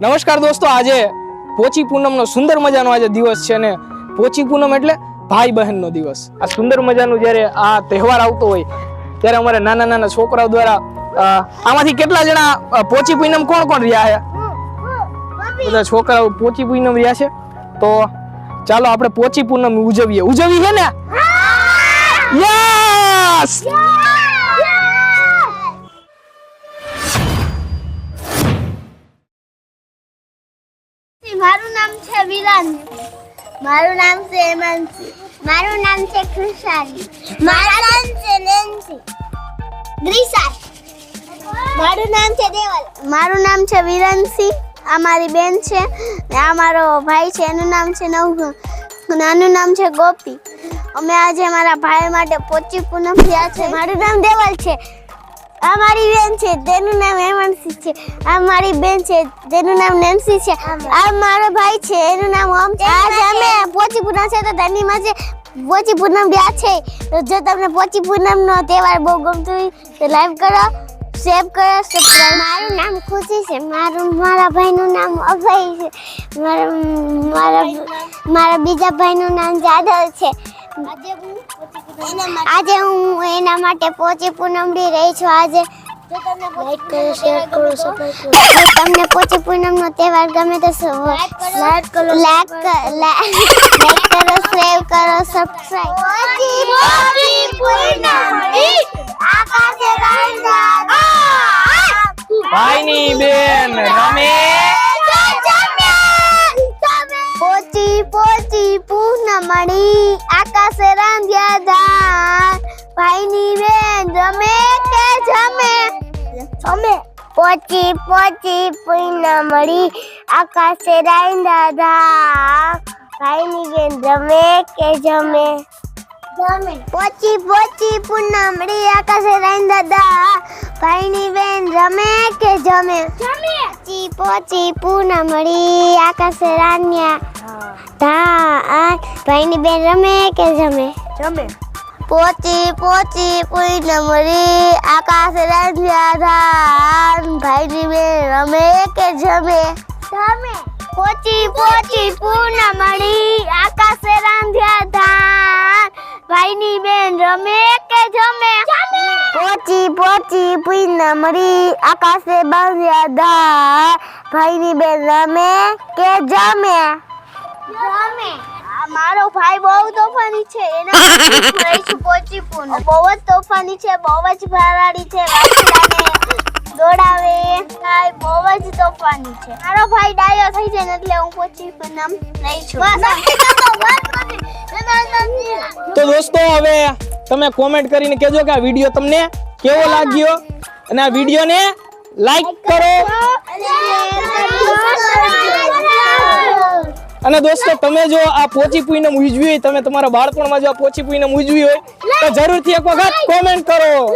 નમસ્કાર દોસ્તો આજે પોચી પૂનમનો સુંદર મજાનો આજે દિવસ છે ને પોચી પૂનમ એટલે ભાઈ બહેનનો દિવસ. આ સુંદર મજાનું જ્યારે આ તહેવાર આવતો હોય ત્યારે અમારે નાના નાના છોકરાઓ દ્વારા આમાંથી કેટલા જણા પોચી પૂનમ કોણ કોણ રહ્યા છે? બધા છોકરાઓ પોચી પૂનમ રહ્યા છે. તો ચાલો આપણે પોચી પૂનમ ઉજવીએ. ઉજવી છે ને યસ મારું નામ છે વિરાન. મારું નામ છે હેમાંશી મારું નામ છે ખુશાલી. મારું નામ છે નેન્સી. ગ્રીસા મારું નામ છે દેવલ. મારું નામ છે વિરાનસી. આ મારી બેન છે. ને આ મારો ભાઈ છે. એનું નામ છે નવગુણ. નાનું નામ છે ગોપી. અમે આજે મારા ભાઈ માટે પોચી પૂનમ થયા છે. મારું નામ દેવલ છે. આ મારી બેન છે તેનું નામ હેમંતસિંહ છે. આ મારી બેન છે તેનું નામ નેન્સી છે. આ મારો ભાઈ છે એનું નામ ઓમ છે. આજે અમે પોચી પૂનમ છે તો તેની છે. પોચી પૂનમ રહ્યા છે. તો જો તમને પોચી પૂનમ નો તહેવાર બહુ ગમતું હોય તો લાઈક કરો શેર કરો સબસ્ક્રાઇબ મારું નામ ખુશી છે મારું મારા ભાઈનું નામ અભય છે. મારા મારા મારા બીજા ભાઈનું નામ જાદવ છે. આજે હું એના માટે પોચી પૂનમડી રહી છું. આજે લાઈક કરો શેર કરો સબસ્ક્રાઇબ તમને પોચી પૂનમ નો તહેવાર ગમે તો લાઈક કરો લાઈક કરો શેર કરો. સબસ્ક્રાઇબ પોચી પોચી પૂનમડી ભાઈની બેન રમે. પોચી પોચી પૂનમણી આકાશે રાંધ્યા ધાન ભાઈની બેન રમે કે જમે જમે પોચી પોચી મળી આકાશે રાંધ્યા ધાન ભાઈની બેન રમે કે જમે જમે પોચી પોચી પૂનમણી આકાશે રાંધ્યા ધાન ભાઈની બેન રમે કે જમે જમે પોચી પોચી મળી આકાશે રાંધ્યા ધાન ભાઈની બેન રમે કે જમે જમે પોચી પોચી પૂનમરી આકાશ રાંધ્યા ધાન ભાઈની બેન રમે કે જમે જમે પોચી પોચી પૂનમરી આકાશ રાંધ્યા ધાન ભાઈની બેન રમે કે જમે પોચી પોચી પૂનમરી આકાશે બાંધ્યા ધાન ભાઈની બેન રમે કે જમે મારો ભાઈ બહુ તોફાની છે. એના પોચી પૂનમ બહુ જ તોફાની છે બહુ જ ભરાડી છે દોડાવે. ભાઈ બહુ જ તોફાની છે. મારો ભાઈ ડાયો થઈ જાય ને એટલે હું પોચી પૂનમ નહીં છું તો દોસ્તો હવે તમે કોમેન્ટ કરીને કહેજો કે આ વીડિયો તમને કેવો લાગ્યો? અને આ વિડીયોને લાઈક કરો. અને દોસ્તો, તમે જો આ પોચી પૂનમ ઉજવી હોય, તમે તમારા બાળપણમાં જો આ પોચી પૂનમ ઉજવી હોય, તો જરૂરથી એક વખત કોમેન્ટ કરો.